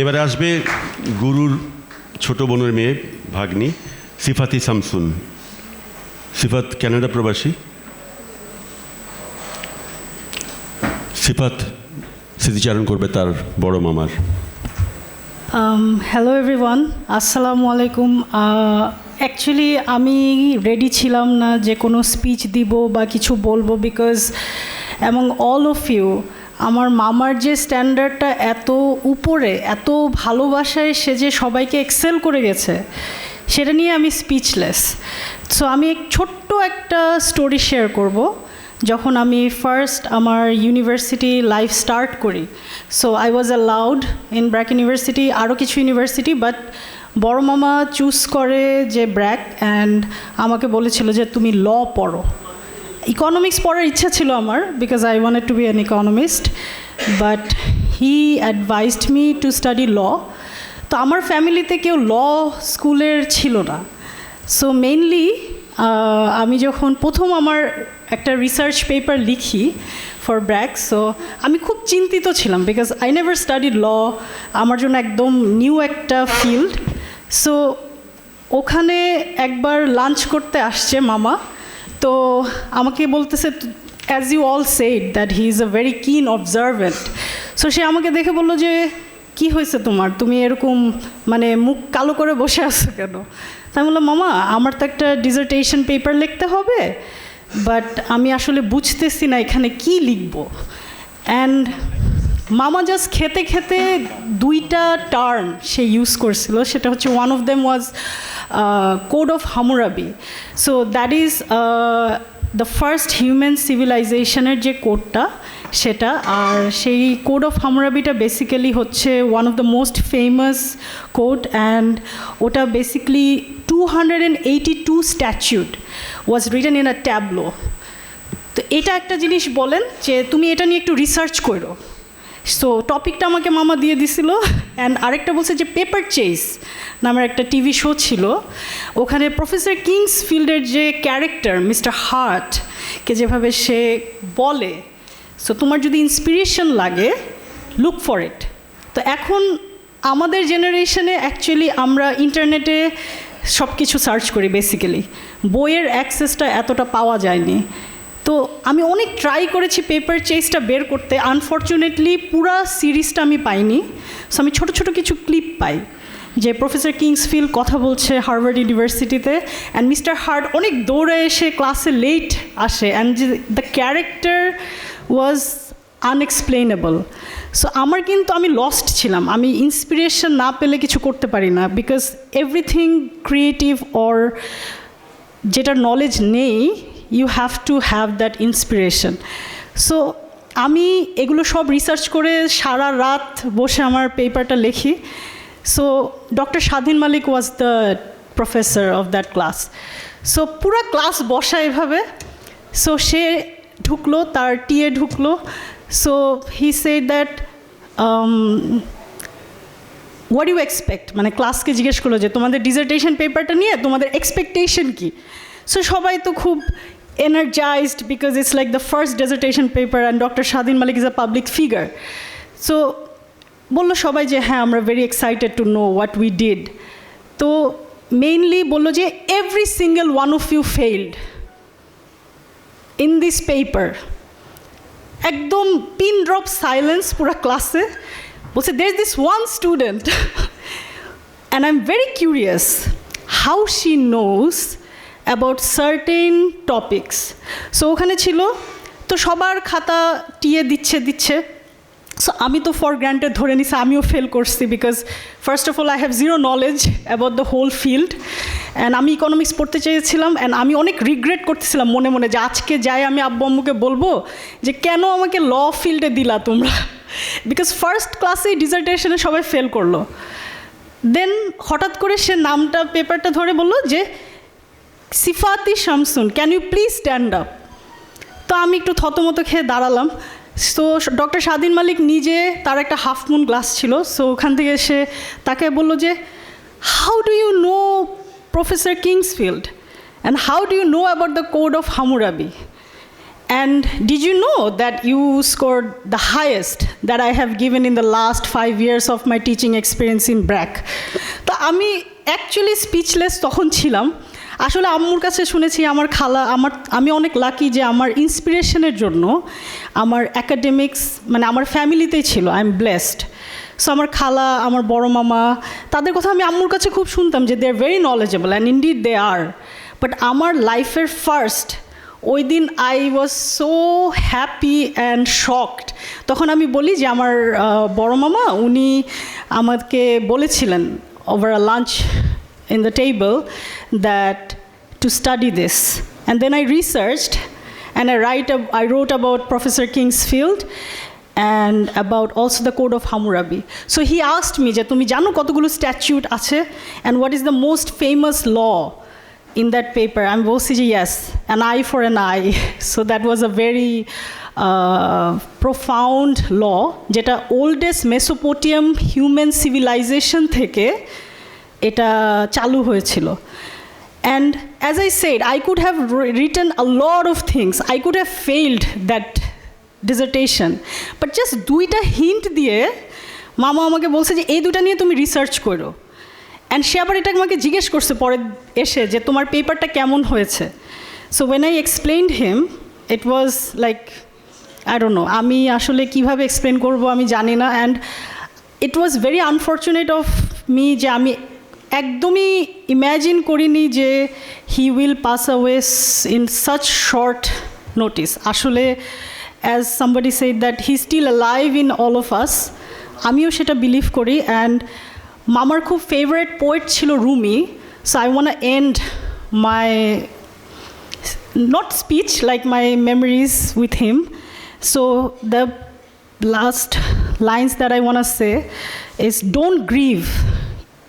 এবারে আসবে গুরুর ছোট বোনের মেয়ে ভাগ্নি, সিফাতি শামসুন সিফাত ক্যানাডা প্রবাসী। সিফাত স্মৃতিচারণ করবে তার বড় মামার। হ্যালো এভরিওয়ান আসসালামু আলাইকুম। অ্যাকচুয়ালি আমি রেডি ছিলাম না যে কোনো স্পিচ দিব বা কিছু বলব because among all of you আমার মামার যে স্ট্যান্ডার্ডটা এত উপরে, এত ভালোবাসায় সে যে সবাইকে এক্সেল করে গেছে, সেটা নিয়ে আমি স্পিচলেস সো আমি এক ছোট্ট একটা স্টোরি শেয়ার করব, যখন আমি ফার্স্ট আমার ইউনিভার্সিটি লাইফ স্টার্ট করি। So I was allowed in BRAC university আরও কিছু ইউনিভার্সিটি বাট বড় মামা চুজ করে যে ব্র্যাক অ্যান্ড আমাকে বলেছিল যে তুমি ল পড়ো। ইকোনমিক্স পড়ার ইচ্ছা ছিল আমার because I wanted to be an economist but he advised me to study law তো আমার ফ্যামিলিতে কেউ ল স্কুলের ছিল না। সো মেইনলি আমি যখন প্রথম আমার একটা রিসার্চ পেপার লিখি ফর ব্র্যাক সো আমি খুব চিন্তিত ছিলাম because I never study law আমার জন্য একদম নিউ একটা ফিল্ড সো ওখানে একবার লাঞ্চ করতে আসছে মামা। তো আমাকে বলতেছে as you all said that he is a very keen observant so সে আমাকে দেখে বলল যে, কি হয়েছে তোমার? তুমি এরকম মানে মুখ কালো করে বসে আছো কেন? তাই বললাম, মামা, আমার তো একটা ডিজার্টেশন পেপার লিখতে হবে বাট আমি আসলে বুঝতেছি না এখানে কি লিখব। অ্যান্ড মামা জাস্ট খেতে খেতে দুইটা টার্ম সে ইউজ করছিল। সেটা হচ্ছে one of them was code of Hammurabi so that is the first human সিভিলাইজেশনের যে কোডটা সেটা, আর সেই কোড অফ হামরাবিটা বেসিক্যালি হচ্ছে one of the most famous code and ওটা basically two hundred and eighty two statute was written in a tablet তো এটা একটা জিনিস বলেন যে তুমি এটা নিয়ে একটু রিসার্চ করো। সো টপিকটা আমাকে মামা দিয়ে দিছিল অ্যান্ড আরেকটা বলছে যে পেপার চেস নামের একটা টিভি শো ছিল। ওখানে প্রফেসর কিংস ফিল্ডের যে ক্যারেক্টার মিস্টার হার্টকে যেভাবে সে বলে সো তোমার যদি ইন্সপিরেশন লাগে লুক ফর ইট তো এখন আমাদের জেনারেশনে অ্যাকচুয়ালি আমরা ইন্টারনেটে সব কিছু সার্চ করি বেসিক্যালি বইয়ের অ্যাক্সেসটা এতটা পাওয়া যায়নি। তো আমি অনেক ট্রাই করেছি পেপার চেসটা বের করতে। আনফর্চুনেটলি পুরা সিরিজটা আমি পাইনি। সো আমি ছোট ছোট কিছু ক্লিপ পাই। যে প্রফেসর কিংসফিল্ড কথা বলছে হার্ভার্ড ইউনিভার্সিটিতে অ্যান্ড মিস্টার হার্ট অনেক দৌড়ে এসে ক্লাসে লেট আসে। And the character was unexplainable so আমার কিন্তু আমি লস্ট ছিলাম। আমি ইন্সপিরেশন না পেলে কিছু করতে পারি না। বিকজ এভরিথিং ক্রিয়েটিভ অর যেটার নলেজ নেই you have to have that inspiration so আমি এগুলো সব রিসার্চ করে সারা রাত বসে আমার পেপারটা লিখি। So doctor Swadhin Malik was the professor of that class so পুরো ক্লাস বসা এভাবে। সো সে ঢুকলো, তার টিএ ঢুকলো। So he said that what you expect মানে ক্লাসকে জিজ্ঞেস করল যে, তোমাদের ডিজার্টেশন পেপারটা নিয়ে তোমাদের এক্সপেকটেশন কী? সো সবাই তো খুব energized because it's like the first dissertation paper and doctor Swadhin Malik is a public figure so বলল সবাই যে হ্যাঁ আমরা very excited to know what we did তো মেইনলি বলল যে every single one of you failed in this paper একদম pin drop silence পুরো ক্লাসে বলছে there is this one student and I am very curious how she knows about certain topics so ওখানে ছিল, তো সবার খাতা টিয়ে দিচ্ছে দিচ্ছে। সো আমি তো ফর গ্রান্টেড ধরে নিছি, আমিও ফেল করছি because first of all I have zero knowledge about the whole field and আমি ইকোনমিক্স পড়তে চেয়েছিলাম অ্যান্ড আমি অনেক রিগ্রেট করতেছিলাম মনে মনে যে আজকে যাই আমি আব্বু আম্মুকে বলব যে কেন আমাকে ল ফিল্ডে দিলা তোমরা? বিকজ ফার্স্ট ক্লাসে ডিজার্টেশনে সবাই ফেল করল। দেন হঠাৎ করে সে নামটা পেপারটা ধরে বলল যে Sifati Shamsun can you please stand up তো আমি একটু থতমতো খেয়ে দাঁড়ালাম। তো ডক্টর স্বাধীন মালিক নিজে তার একটা হাফ মুন গ্লাস ছিল সো ওখান থেকে সে তাকে বলল যে how do you know professor Kingsfield and how do you know about the code of Hammurabi and did you know that you scored the highest that I have given in the last five years of my teaching experience in BRAC? তা আমি actually speechless তখন ছিলাম। আসলে আম্মুর কাছে শুনেছি আমার খালা, আমার, আমি অনেক লাকি যে আমার ইন্সপিরেশনের জন্য আমার অ্যাকাডেমিক্স মানে আমার ফ্যামিলিতেই ছিল আই এম ব্লেসড সো আমার খালা, আমার বড় মামা, তাদের কথা আমি আম্মুর কাছে খুব শুনতাম যে they are very knowledgeable and indeed they are but আমার লাইফের ফার্স্ট ওই দিন I was so happy and shocked তখন আমি বলি যে আমার বড় মামা, উনি আমাকে বলেছিলেন over a lunch in the table that to study this and then i researched and i write i wrote about professor kingsfield and about also the code of hammurabi so he asked me যে তুমি জানো কতগুলো statute আছে and what is the most famous law in that paper আমি বলছি যে yes an eye for an eye so that was a very uh, profound law যেটা oldest Mesopotamian human civilization থেকে এটা চালু হয়েছিল। And as I said I could have return a lot of things I could have failed that dissertation but just দুইটা hint দিয়ে মামা আমাকে বলছে যে, এই দুটা নিয়ে তুমি রিসার্চ করো। অ্যান্ড সে আবার এটা আমাকে জিজ্ঞেস করছে পরে এসে যে, তোমার পেপারটা কেমন হয়েছে? So when I explained him it was like I don't know আমি আসলে কীভাবে এক্সপ্লেন করব আমি জানি না। And it was very unfortunate of me যে আমি একদমই ইম্যাজিন করিনি যে he will pass away in such short notice আসলে as somebody said that he still live in all of us আমিও সেটা বিলিভ করি অ্যান্ড মামার খুব ফেভারেট পোয়েট ছিল Rumi so I want end my not speech, like my memories with him. So, the last lines that i want say is, don't grieve.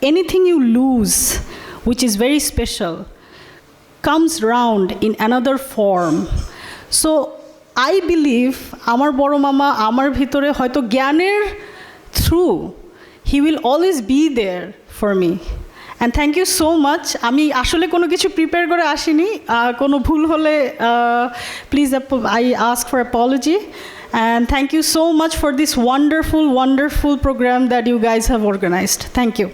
Anything you lose, which is very special, comes round in another form. So, i believe আমার বড় মামা আমার ভিতরে হয়তো জ্ঞানের through he will always be there for me and thank you so much আমি আসলে কোনো কিছু প্রিপেয়ার করে আসিনি কোনো ভুল হলে please I ask for apology And thank you so much for this wonderful, wonderful program that you guys have organized. Thank you.